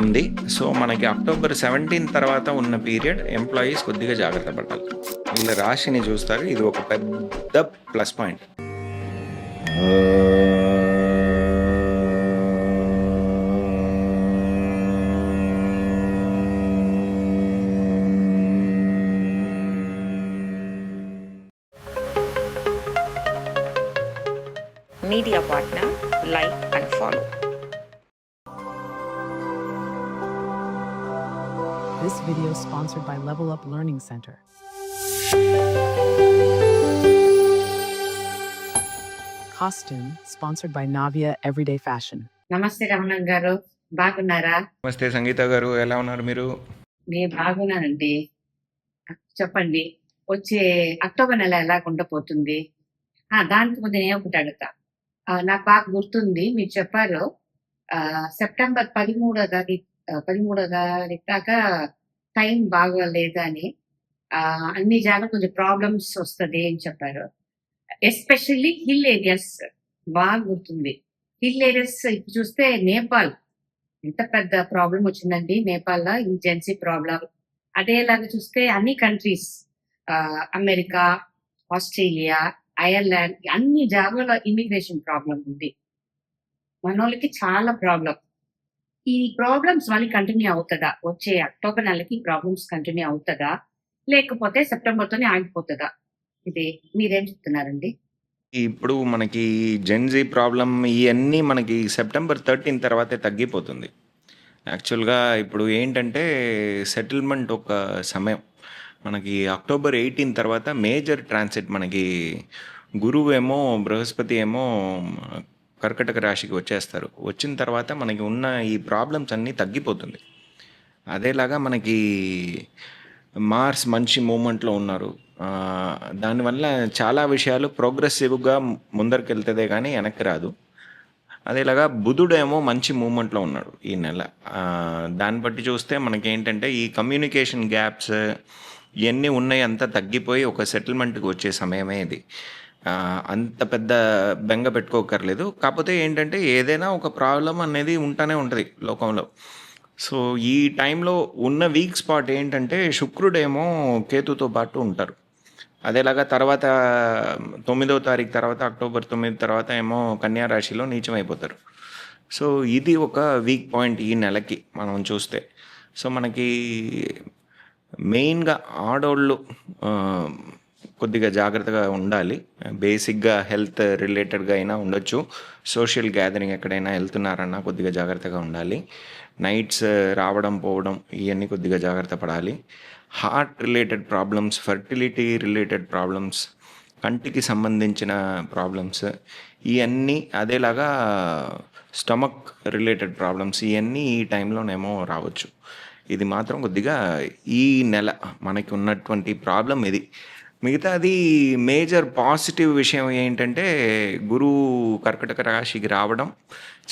ఉంది. సో మనకి October seventeen తర్వాత ఉన్న పీరియడ్ ఎంప్లాయీస్ కొద్దిగా జాగ్రత్త పడాలి వీళ్ళ రాశిని చూస్తారు. ఇది ఒక పెద్ద plus point. Media partner like and follow video sponsored by Level Up Learning Center. Costume sponsored by Navia Everyday Fashion. నమస్తే రమణం గారు. బాగున్నారా? నమస్తే సంగీత గారు. ఎలా ఉన్నారు మీరు? నేను బాగున్నానండి. చెప్పండి. వచ్చే అక్టోబర్ నెల ఎలా ఉండబోతుంది? ఆ, దానికి ముందు నేను ఒకటి అడుగుతా. ఆ, నాకు బాగా గుర్తుంది. మీరు చెప్పారు. ఆ, సెప్టెంబర్ పదిమూడో తారీఖు పదిమూడో తారీఖు దాకా టైం బాగా లేదని ఆ, అన్ని జాగా కొంచెం ప్రాబ్లమ్స్ వస్తుంది అని చెప్పారు. ఎస్పెషల్లీ హిల్ ఏరియాస్ బాగా గుర్తుంది. హిల్ ఏరియాస్ ఇప్పుడు చూస్తే నేపాల్ ఎంత పెద్ద ప్రాబ్లం వచ్చిందండి. నేపాల్లో ఇంజెన్సీ ప్రాబ్లం అదేలాగా చూస్తే అన్ని కంట్రీస్ అమెరికా ఆస్ట్రేలియా ఐర్లాండ్ అన్ని జాగాలో ఇమిగ్రేషన్ ప్రాబ్లం ఉంది. మనోళ్ళకి చాలా ప్రాబ్లం ఈ ప్రాబ్లమ్స్ మళ్ళీ కంటిన్యూ అవుతుందా? వచ్చే అక్టోబర్ నెలకి ప్రాబ్లమ్స్ కంటిన్యూ అవుతుందా? లేకపోతే సెప్టెంబర్ తోనే ఆగిపోతుందా? ఇది మీరేం చెప్తున్నారండి? ఇప్పుడు మనకి జెన్జీ ప్రాబ్లం ఇవన్నీ మనకి సెప్టెంబర్ థర్టీన్ తర్వాతే తగ్గిపోతుంది. యాక్చువల్గా ఇప్పుడు ఏంటంటే సెటిల్మెంట్ ఒక సమయం. మనకి అక్టోబర్ ఎయిటీన్ తర్వాత మేజర్ ట్రాన్సిట్ మనకి గురువు ఏమో బృహస్పతి ఏమో కర్కటక రాశికి వచ్చేస్తారు. వచ్చిన తర్వాత మనకి ఉన్న ఈ ప్రాబ్లమ్స్ అన్నీ తగ్గిపోతుంది. అదేలాగా మనకి మార్స్ మంచి మూమెంట్లో ఉన్నారు. దానివల్ల చాలా విషయాలు ప్రోగ్రెసివ్గా ముందరికి వెళ్తుందే కానీ వెనక్కి రాదు. అదేలాగా బుధుడేమో మంచి మూమెంట్లో ఉన్నాడు ఈ నెల. దాన్ని బట్టి చూస్తే మనకేంటంటే ఈ కమ్యూనికేషన్ గ్యాప్స్ ఇవన్నీ ఉన్నాయి అంతా తగ్గిపోయి ఒక సెటిల్మెంట్కి వచ్చే సమయమే ఇది. ఆ, అంత పెద్ద బెంగ పెట్టుకోకర్లేదు. కాకపోతే ఏంటంటే ఏదైనా ఒక ప్రాబ్లం అనేది ఉంటానే ఉంటుంది లోకంలో. సో ఈ టైంలో ఉన్న వీక్ స్పాట్ ఏంటంటే శుక్రుడేమో కేతుతో పాటు ఉంటారు. అదేలాగా తర్వాత తొమ్మిదో తారీఖు తర్వాత అక్టోబర్ తొమ్మిది తర్వాత ఏమో కన్యా రాశిలో నీచం అయిపోతారు సో ఇది ఒక వీక్ పాయింట్ ఈ నెలకి మనం చూస్తే. సో మనకి మెయిన్గా ఆడోళ్ళు కొద్దిగా జాగ్రత్తగా ఉండాలి. బేసిక్గా హెల్త్ రిలేటెడ్గా అయినా ఉండొచ్చు. సోషల్ గ్యాదరింగ్ ఎక్కడైనా వెళ్తున్నారన్నా కొద్దిగా జాగ్రత్తగా ఉండాలి. నైట్స్ రావడం పోవడం ఇవన్నీ కొద్దిగా జాగ్రత్త పడాలి. Heart related problems fertility related problems కంటికి సంబంధించిన ప్రాబ్లమ్స్ ఇవన్నీ అదేలాగా స్టమక్ రిలేటెడ్ ప్రాబ్లమ్స్ ఇవన్నీ ఈ టైంలోనేమో రావచ్చు. ఇది మాత్రం కొద్దిగా ఈ నెల మనకి ఉన్నటువంటి ప్రాబ్లం ఇది. మిగతాది మేజర్ పాజిటివ్ విషయం ఏంటంటే గురువు కర్కటక రాశికి రావడం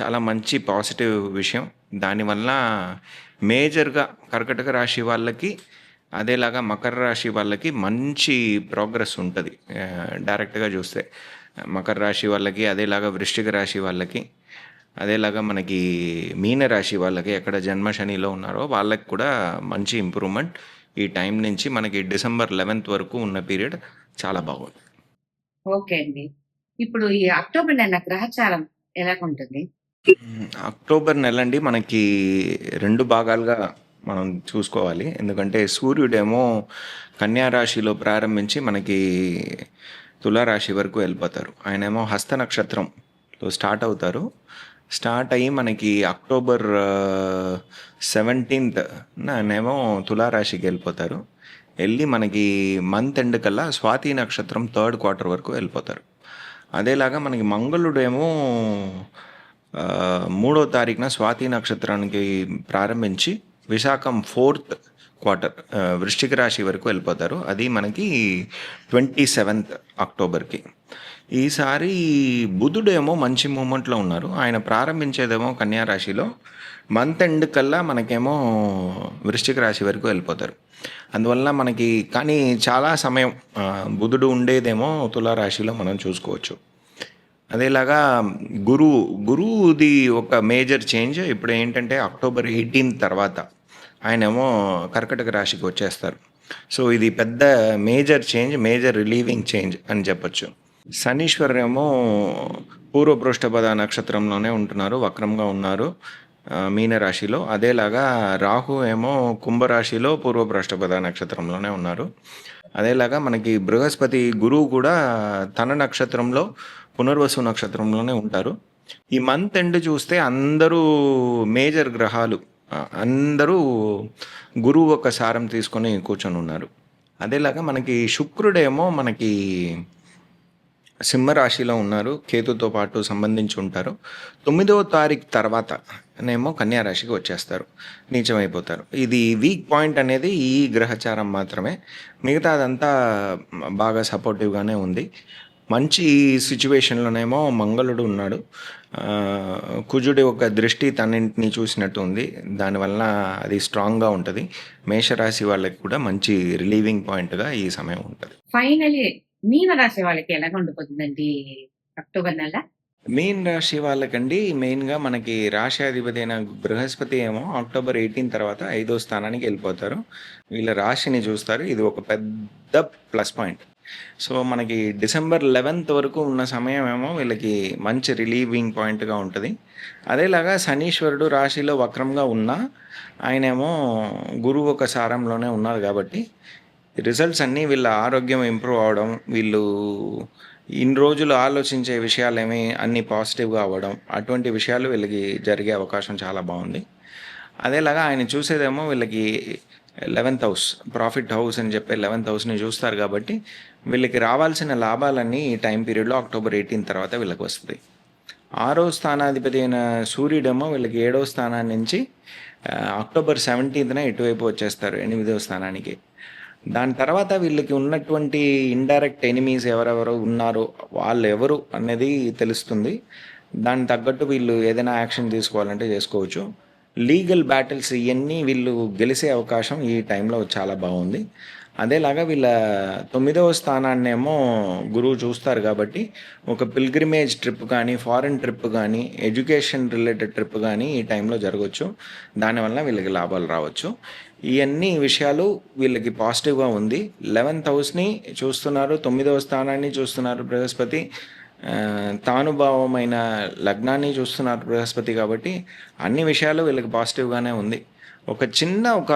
చాలా మంచి పాజిటివ్ విషయం. దానివల్ల మేజర్గా కర్కటక రాశి వాళ్ళకి అదేలాగా మకర రాశి వాళ్ళకి మంచి ప్రోగ్రెస్ ఉంటుంది. డైరెక్ట్గా చూస్తే మకర రాశి వాళ్ళకి అదేలాగా వృష్టిక రాశి వాళ్ళకి అదేలాగా మనకి మీన రాశి వాళ్ళకి ఎక్కడ జన్మ శనిలో ఉన్నారో వాళ్ళకి కూడా మంచి ఇంప్రూవ్మెంట్ ఈ టైం నుంచి మనకి డిసెంబర్ లెవెన్త్ వరకు ఉన్న పీరియడ్ చాలా బాగుంది. ఓకే అండి. ఇప్పుడు ఈ అక్టోబర్ నెల గ్రహచారం ఎలా ఉంటుంది. అక్టోబర్ నెల అండి మనకి రెండు భాగాలుగా మనం చూసుకోవాలి. ఎందుకంటే సూర్యుడేమో కన్యా రాశిలో ప్రారంభించి మనకి తులారాశి వరకు వెళ్ళిపోతారు. ఆయనేమో హస్త నక్షత్రంలో స్టార్ట్ అవుతారు. స్టార్ట్ అయ్యి మనకి అక్టోబర్ సెవెంటీన్త్ నేమో తులారాశికి వెళ్ళిపోతారు. వెళ్ళి మనకి మంత్ ఎండ్ కల్లా స్వాతి నక్షత్రం థర్డ్ క్వార్టర్ వరకు వెళ్ళిపోతారు. అదేలాగా మనకి మంగళుడేమో మూడో తారీఖున స్వాతి నక్షత్రానికి ప్రారంభించి విశాఖం ఫోర్త్ క్వార్టర్ వృష్టిక వృశ్చిక రాశి వరకు వెళ్ళిపోతారు. అది మనకి ట్వంటీ సెవెంత్ అక్టోబర్కి. ఈసారి బుధుడేమో మంచి మూమెంట్లో ఉన్నారు. ఆయన ప్రారంభించేదేమో కన్యా రాశిలో. మంత్ ఎండ్ కల్లా మనకేమో వృశ్చిక రాశి వరకు వెళ్ళిపోతారు. అందువల్ల మనకి కానీ చాలా సమయం బుధుడు ఉండేదేమో తులారాశిలో మనం చూసుకోవచ్చు. అదేలాగా గురువు గురువుది ఒక మేజర్ చేంజ్. ఇప్పుడు ఏంటంటే అక్టోబర్ ఎయిటీన్ తర్వాత ఆయనేమో కర్కటక రాశికి వచ్చేస్తారు. సో ఇది పెద్ద major change major relieving change అని చెప్పొచ్చు. శనీశ్వర్ ఏమో పూర్వపృష్ఠపద నక్షత్రంలోనే ఉంటున్నారు వక్రంగా ఉన్నారు మీనరాశిలో. అదేలాగా రాహు ఏమో కుంభరాశిలో పూర్వపృష్ఠపద నక్షత్రంలోనే ఉన్నారు. అదేలాగా మనకి బృహస్పతి గురువు కూడా తన నక్షత్రంలో పునర్వసు నక్షత్రంలోనే ఉంటారు. ఈ మంత్ ఎండ్ చూస్తే అందరూ మేజర్ గ్రహాలు అందరూ గురువు ఒక సారం తీసుకొని కూర్చొని ఉన్నారు. అదేలాగా మనకి శుక్రుడేమో మనకి సింహరాశిలో ఉన్నారు కేతుతో పాటు సంబంధించి ఉంటారు. తొమ్మిదవ తారీఖు తర్వాత నేమో కన్యా రాశికి వచ్చేస్తారు. నీచమైపోతారు. ఇది వీక్ పాయింట్ అనేది ఈ గ్రహచారం మాత్రమే. మిగతాదంతా బాగా సపోర్టివ్గానే ఉంది. మంచి సిచ్యువేషన్లోనేమో మంగళుడు ఉన్నాడు. కుజుడి ఒక దృష్టి తన్నింటిని చూసినట్టు ఉంది. దానివల్ల అది స్ట్రాంగ్గా ఉంటుంది. మేషరాశి వాళ్ళకి కూడా మంచి రిలీవింగ్ పాయింట్గా ఈ సమయం ఉంటుంది. ఫైనలీ మీన రాశి వాళ్ళకి ఎలాగ ఉండిపోతుందండి? అక్టోబర్ నెల? మీన్ రాశి వాళ్ళకండి మెయిన్గా మనకి రాశి అధిపతి అయిన బృహస్పతి ఏమో అక్టోబర్ ఎయిటీన్ తర్వాత ఐదో స్థానానికి వెళ్ళిపోతారు. వీళ్ళ రాశిని చూస్తారు. ఇది ఒక పెద్ద ప్లస్ పాయింట్. సో మనకి డిసెంబర్ లెవెన్త్ వరకు ఉన్న సమయం ఏమో వీళ్ళకి మంచి రిలీవింగ్ పాయింట్గా ఉంటుంది. అదేలాగా శనీశ్వరుడు రాశిలో వక్రంగా ఉన్నా ఆయనేమో గురువు ఒక సారంలోనే ఉన్నారు కాబట్టి రిజల్ట్స్ అన్నీ వీళ్ళ ఆరోగ్యం ఇంప్రూవ్ అవడం వీళ్ళు ఇన్ని రోజులు ఆలోచించే విషయాలేమి అన్నీ పాజిటివ్గా అవ్వడం అటువంటి విషయాలు వీళ్ళకి జరిగే అవకాశం చాలా బాగుంది. అదేలాగా ఆయన చూసేదేమో వీళ్ళకి లెవెన్త్ హౌస్ ప్రాఫిట్ హౌస్ అని చెప్పి లెవెన్త్ హౌస్ని చూస్తారు కాబట్టి వీళ్ళకి రావాల్సిన లాభాలన్నీ ఈ టైం పీరియడ్లో అక్టోబర్ ఎయిటీన్ తర్వాత వీళ్ళకి వస్తుంది ఆరో స్థానాధిపతి అయిన సూర్యుడేమో వీళ్ళకి ఏడో స్థానాన్ని నుంచి అక్టోబర్ సెవెంటీన్త్న ఎటువైపు వచ్చేస్తారు ఎనిమిదవ స్థానానికి. దాని తర్వాత వీళ్ళకి ఉన్నటువంటి ఇండైరెక్ట్ ఎనిమీస్ ఎవరెవరు ఉన్నారు వాళ్ళు ఎవరు అనేది తెలుస్తుంది. దానికి తగ్గట్టు వీళ్ళు ఏదైనా యాక్షన్ తీసుకోవాలంటే చేసుకోవచ్చు. లీగల్ బ్యాటిల్స్ ఇవన్నీ వీళ్ళు గెలిసే అవకాశం ఈ టైంలో చాలా బాగుంది. అదేలాగా వీళ్ళ తొమ్మిదవ స్థానాన్నేమో గురువు చూస్తారు కాబట్టి ఒక పిల్గ్రిమేజ్ ట్రిప్ కానీ ఫారెన్ ట్రిప్ కానీ ఎడ్యుకేషన్ రిలేటెడ్ ట్రిప్ కానీ ఈ టైంలో జరగవచ్చు దానివల్ల వీళ్ళకి లాభాలు రావచ్చు. ఇవన్నీ విషయాలు వీళ్ళకి పాజిటివ్గా ఉంది. లెవెన్త్ హౌస్ని చూస్తున్నారు తొమ్మిదవ స్థానాన్ని చూస్తున్నారు బృహస్పతి. తానుభావమైన లగ్నాన్ని చూస్తున్నారు బృహస్పతి కాబట్టి అన్ని విషయాలు వీళ్ళకి పాజిటివ్గానే ఉంది. ఒక చిన్న ఒక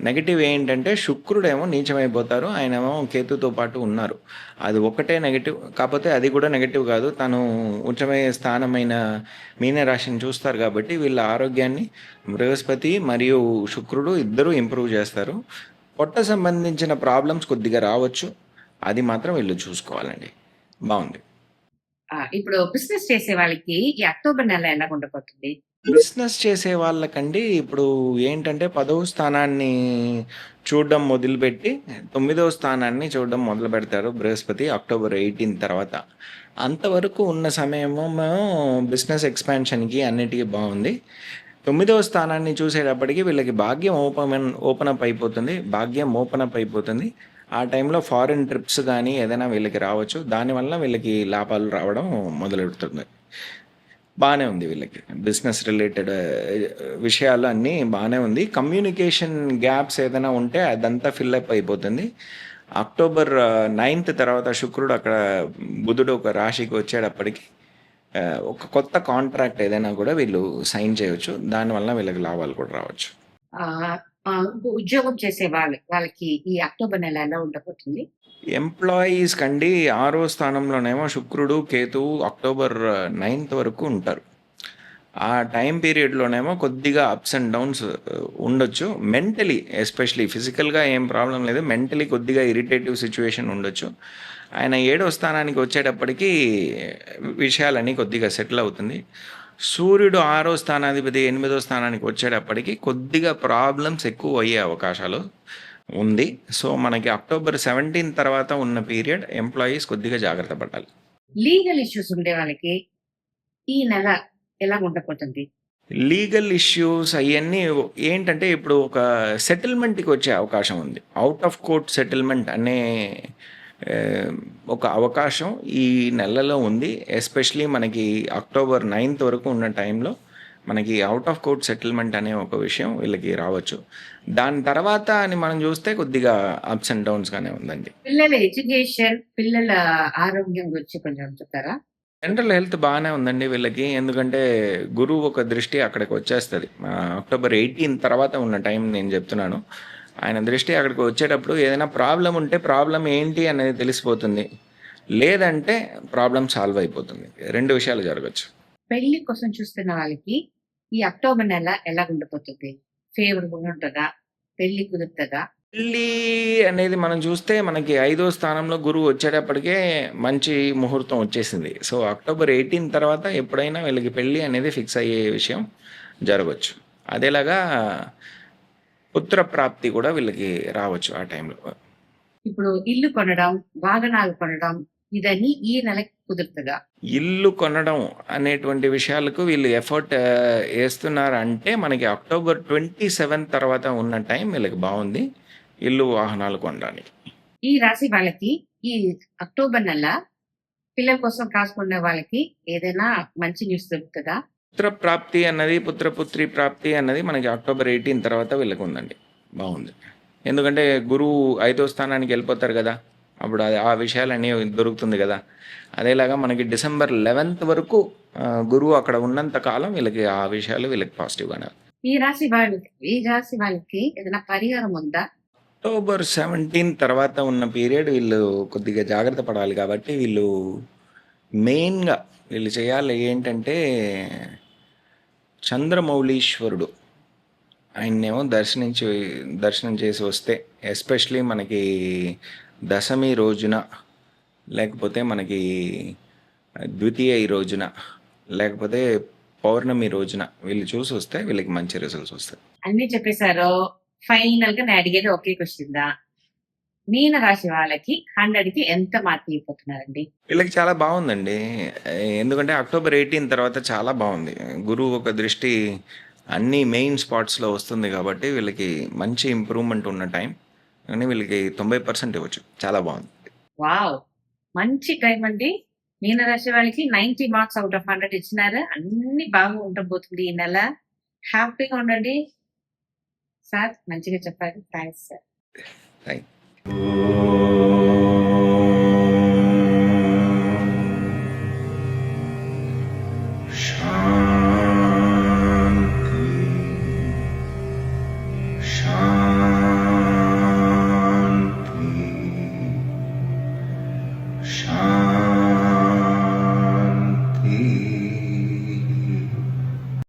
నెగిటివ్ ఏంటంటే శుక్రుడేమో నీచమైపోతారు ఆయనేమో కేతుతో పాటు ఉన్నారు. అది ఒకటే నెగిటివ్ కాకపోతే అది కూడా నెగిటివ్ కాదు. తను ఉచ్చమయ్యే స్థానమైన మీనరాశిని చూస్తారు కాబట్టి వీళ్ళ ఆరోగ్యాన్ని బృహస్పతి మరియు శుక్రుడు ఇద్దరూ ఇంప్రూవ్ చేస్తారు. పొట్ట సంబంధించిన ప్రాబ్లమ్స్ కొద్దిగా రావచ్చు. అది మాత్రం వీళ్ళు చూసుకోవాలండి. బాగుంది. ఇప్పుడు బిజినెస్ చేసే వాళ్ళకి ఈ అక్టోబర్ నెల ఎలా ఉండబోతుంది బిజినెస్ చేసే వాళ్ళకండి ఇప్పుడు ఏంటంటే పదవ స్థానాన్ని చూడడం మొదలుపెట్టి తొమ్మిదవ స్థానాన్ని చూడడం మొదలు పెడతారు బృహస్పతి అక్టోబర్ ఎయిటీన్ తర్వాత. అంతవరకు ఉన్న సమయము బిజినెస్ ఎక్స్పాన్షన్కి అన్నిటికీ బాగుంది. తొమ్మిదవ స్థానాన్ని చూసేటప్పటికి వీళ్ళకి భాగ్యం ఓపెన్ ఓపెన్ అప్ అయిపోతుంది భాగ్యం ఓపెన్ అప్ అయిపోతుంది. ఆ టైంలో ఫారిన్ ట్రిప్స్ కానీ ఏదైనా వీళ్ళకి రావచ్చు. దానివల్ల వీళ్ళకి లాభాలు రావడం మొదలెడుతుంది. బాగానే ఉంది వీళ్ళకి. బిజినెస్ రిలేటెడ్ విషయాలు అన్నీ బాగానే ఉంది. కమ్యూనికేషన్ గ్యాప్స్ ఏదైనా ఉంటే అదంతా ఫిల్అప్ అయిపోతుంది. అక్టోబర్ నైన్త్ తర్వాత శుక్రుడు అక్కడ బుధుడు ఒక రాశికి వచ్చేటప్పటికి ఒక కొత్త కాంట్రాక్ట్ ఏదైనా కూడా వీళ్ళు సైన్ చేయవచ్చు దానివల్ల వీళ్ళకి లాభాలు కూడా రావచ్చు. ఉద్యోగం చేసే వాళ్ళు వాళ్ళకి ఈ అక్టోబర్ నెల ఎలా ఉండబోతుంది? ఎంప్లాయీస్ కండి ఆరో స్థానంలోనేమో శుక్రుడు కేతు అక్టోబర్ నైన్త్ వరకు ఉంటారు. ఆ టైం పీరియడ్లోనేమో కొద్దిగా అప్స్ అండ్ డౌన్స్ ఉండొచ్చు. మెంటలీ ఎస్పెషలీ ఫిజికల్గా ఏం ప్రాబ్లం లేదు. మెంటలీ కొద్దిగా ఇరిటేటివ్ సిచ్యువేషన్ ఉండొచ్చు. ఆయన ఏడో స్థానానికి వచ్చేటప్పటికి విషయాలన్నీ కొద్దిగా సెటిల్ అవుతుంది. సూర్యుడు ఆరో స్థానాధిపతి ఎనిమిదో స్థానానికి వచ్చేటప్పటికి కొద్దిగా ప్రాబ్లమ్స్ ఎక్కువ అయ్యే అవకాశాలు ఉంది. సో మనకి అక్టోబర్ సెవెంటీన్ తర్వాత ఉన్న పీరియడ్ ఎంప్లాయీస్ కొద్దిగా జాగ్రత్త పడాలి. లీగల్ ఇష్యూస్ ఉండే వాళ్ళకి ఈ నెల ఎలా ఉండబోతుంది? లీగల్ ఇష్యూస్ అవన్నీ ఏంటంటే ఇప్పుడు ఒక సెటిల్మెంట్కి వచ్చే అవకాశం ఉంది. అవుట్ ఆఫ్ కోర్ట్ సెటిల్మెంట్ అనే ఒక అవకాశం ఈ నెలలో ఉంది ఎస్పెషలీ మనకి అక్టోబర్ నైన్త్ వరకు ఉన్న టైంలో మనకి అవుట్ ఆఫ్ కోర్ట్ సెటిల్మెంట్ అనే ఒక విషయం వీళ్ళకి రావచ్చు. దాని తర్వాత అని మనం చూస్తే కొద్దిగా అప్స్ అండ్ డౌన్స్గానే ఉందండి. పిల్లల ఎడ్యుకేషన్ పిల్లల ఆరోగ్యం గురించి కొంచెం చెప్తారా? జనరల్ హెల్త్ బాగానే ఉందండి వీళ్ళకి ఎందుకంటే గురువు ఒక దృష్టి అక్కడికి వచ్చేస్తుంది. అక్టోబర్ ఎయిటీన్ తర్వాత ఉన్న టైం నేను చెప్తున్నాను. ఆయన దృష్టి అక్కడికి వచ్చేటప్పుడు ఏదైనా ప్రాబ్లం ఉంటే ప్రాబ్లం ఏంటి అనేది తెలిసిపోతుంది. లేదంటే ప్రాబ్లం సాల్వ్ అయిపోతుంది. రెండు విషయాలు జరగచ్చు. పెళ్ళి కోసం చూస్తున్న వాళ్ళకి ఈ అక్టోబర్ నెల ఎలా ఉండిపోతుంది ఫేవరబుల్ ఉంటుందా? పెళ్ళి కుదురుతుందా? పెళ్ళి అనేది మనం చూస్తే మనకి ఐదో స్థానంలో గురువు వచ్చేటప్పటికే మంచి ముహూర్తం వచ్చేసింది. సో అక్టోబర్ ఎయిటీన్ తర్వాత ఎప్పుడైనా వీళ్ళకి పెళ్ళి అనేది ఫిక్స్ అయ్యే విషయం జరగవచ్చు అదేలాగా పుత్ర ప్రాప్తి కూడా వీళ్ళకి రావచ్చు ఆ టైంలో ఇప్పుడు ఇల్లు కొనడం వాహనాలు కొనడం ఇదని ఈ నెలకి కుదురుతుందా? ఇల్లు కొనడం అనేటువంటి విషయాలకు వీళ్ళు ఎఫర్ట్ వేస్తున్నారు అంటే మనకి అక్టోబర్ ట్వంటీ సెవెన్ తర్వాత ఉన్న టైం వీళ్ళకి బాగుంది ఇల్లు వాహనాలు కొనడానికి. ఈ రాశి వాళ్ళకి ఈ అక్టోబర్ నెల పిల్లల కోసం కాసుకునే వాళ్ళకి ఏదైనా మంచి న్యూస్ దొరుకుతుందా? పుత్ర ప్రాప్తి అన్నది పుత్రపుత్రి ప్రాప్తి అన్నది మనకి అక్టోబర్ ఎయిటీన్ తర్వాత వీళ్ళకి ఉందండి బాగుంది. ఎందుకంటే గురువు ఐదో స్థానానికి వెళ్ళిపోతారు కదా అప్పుడు అది ఆ విషయాలన్నీ దొరుకుతుంది కదా. అదేలాగా మనకి డిసెంబర్ లెవెన్త్ వరకు గురువు అక్కడ ఉన్నంత కాలం వీళ్ళకి ఆ విషయాలు వీళ్ళకి పాజిటివ్గానే ఈ రాశి వాళ్ళకి ఈ రాశి వాళ్ళకి ఏదైనా పరిహారం ఉందా? అక్టోబర్ సెవెంటీన్ తర్వాత ఉన్న పీరియడ్ వీళ్ళు కొద్దిగా జాగ్రత్త పడాలి కాబట్టి వీళ్ళు మెయిన్గా వీళ్ళు చేయాలి ఏంటంటే చంద్రమౌళీశ్వరుడు. ఆయన్నేమో దర్శనించి దర్శనం చేసి వస్తే ఎస్పెషలీ మనకి దశమి రోజున లేకపోతే మనకి ద్వితీయ రోజున లేకపోతే పౌర్ణమి రోజున వీళ్ళు చూసి వస్తే వీళ్ళకి మంచి రిజల్ట్స్ వస్తాయి. అన్ని చెప్పేశారు. ఫైనల్గా నేను అడిగేది ఒకే క్వశ్చన్ దా? మీన రాశి వాళ్ళకి హండ్రెడ్కి ఎంత మార్క్ అయిపోతున్నారండి? వీళ్ళకి చాలా బాగుందండి. ఎందుకంటే అక్టోబర్ ఎయిటీన్ తర్వాత చాలా బాగుంది. గురువు ఒక దృష్టి అన్ని మెయిన్ స్పాట్స్లో వస్తుంది కాబట్టి వీళ్ళకి మంచి ఇంప్రూవ్మెంట్ ఉన్న టైం. కానీ వీళ్ళకి తొంభై పర్సెంట్ ఇవ్వచ్చు. చాలా బాగుంది. వావ్! మంచి టైం అండి. మీన రాశి వాళ్ళకి ninety marks out of hundred ఇచ్చినారు. అన్ని బాగా ఉండబోతుంది ఈ నెల. హ్యాపీగా ఉండండి. సార్ మంచిగా చెప్పారు. Thanks sir. థ్యాంక్